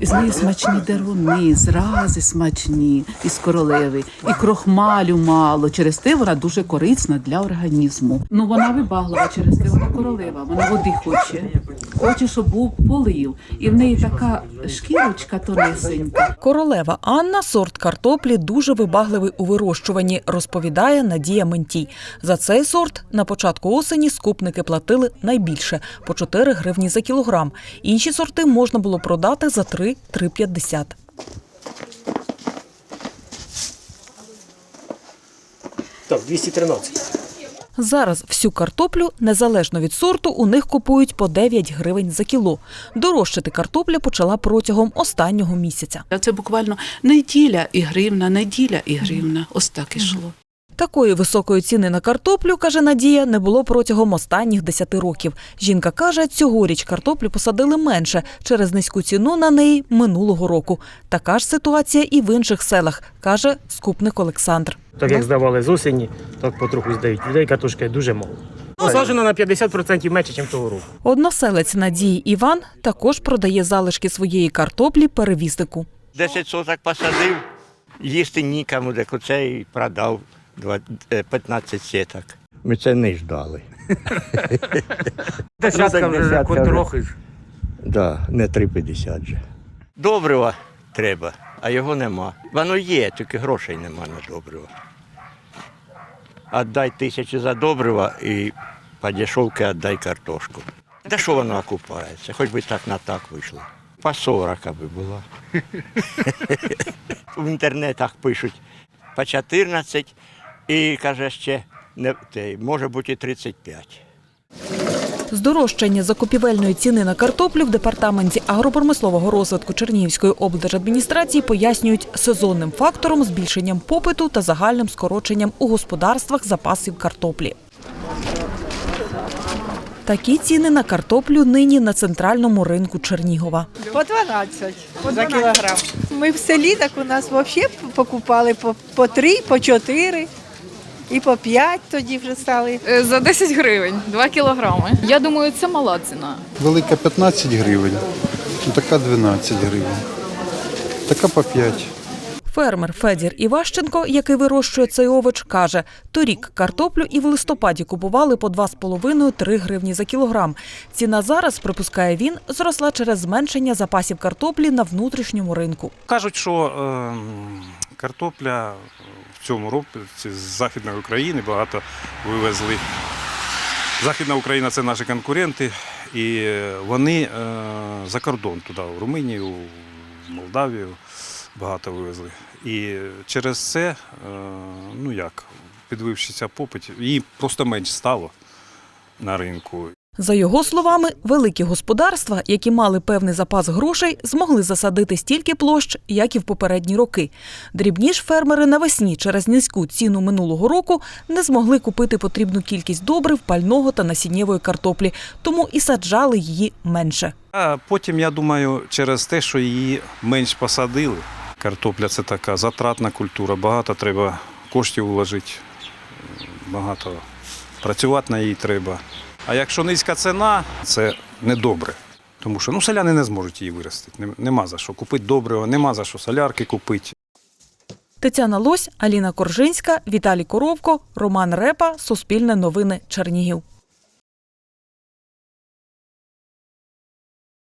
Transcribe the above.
З неї смачні деруни, зрази смачні із королеви, і крохмалю мало. Через те вона дуже корисна для організму. Ну вона вибаглива через те, вона королева, вона води хоче. Хоче, щоб був полив. І в неї така шкірочка тонесенька. Королева Анна сорт картоплі дуже вибагливий у вирощуванні, розповідає Надія Ментій. За цей сорт на початку осені скупники платили найбільше по 4 гривні за кілограм. Інші сорти можна було продати за 3-3,50. Так, 213. Зараз всю картоплю, незалежно від сорту, у них купують по 9 гривень за кіло. Дорожчати картопля почала протягом останнього місяця. А Це буквально неділя і гривна, неділя і гривна. Ось так ішло. Такої високої ціни на картоплю, каже Надія, не було протягом останніх 10 років. Жінка каже, цьогоріч картоплю посадили менше через низьку ціну на неї минулого року. Така ж ситуація і в інших селах, каже скупник Олександр. Так як здавали з осені, так потроху здають. Людей картошки дуже мало. Посаджено на 50% менше, ніж того року. Односелець Надії Іван також продає залишки своєї картоплі перевізнику. 10 соток посадив, їсти нікому, оце і продав 15 сіток. Ми це не ждали. Десятка вже десятка вже. трохи. Не 3,50 же. Добрива треба, а його нема. Воно є, тільки грошей нема на добрива. Отдай тисячу за добрива і по дешевці віддай картошку. Та що воно окупається? Хоч би так на так вийшло. По 40 аби була. В інтернетах пишуть по 14 і каже ще не, може бути і 35. Здорожчання закупівельної ціни на картоплю в департаменті агропромислового розвитку Чернігівської облдержадміністрації пояснюють сезонним фактором, збільшенням попиту та загальним скороченням у господарствах запасів картоплі. Такі ціни на картоплю нині на центральному ринку Чернігова. По 12 за кілограм. Ми в селі так у нас взагалі покупали по, по 3, по 4 і по 5 тоді вже стали. Е, За 10 гривень, 2 кілограми. Я думаю, це мала ціна. Велика 15 гривень, ну, така 12 гривень, така по 5. Фермер Федір Іващенко, який вирощує цей овоч, каже, торік картоплю і в листопаді купували по 2,5-3 гривні за кілограм. Ціна зараз, припускає він, зросла через зменшення запасів картоплі на внутрішньому ринку. Кажуть, що ем, картопля в цьому році з Західної України багато вивезли. Західна Україна це наші конкуренти, і вони е, за кордон туди, в Румунію, в Молдавію багато вивезли. І через це, е, ну як, підвившися попит, її просто менш стало на ринку. За його словами, великі господарства, які мали певний запас грошей, змогли засадити стільки площ, як і в попередні роки. Дрібні ж фермери навесні через низьку ціну минулого року не змогли купити потрібну кількість добрив, пального та насіннєвої картоплі, тому і саджали її менше. А потім, я думаю, через те, що її менш посадили. Картопля це така затратна культура, багато треба коштів вложити, багато працювати на її треба. А якщо низька ціна, це недобре. Тому що ну, селяни не зможуть її виростити. Нема за що купити добрива, нема за що солярки купити. Тетяна Лось, Аліна Коржинська, Віталій Коровко, Роман Репа, Суспільне новини Чернігів.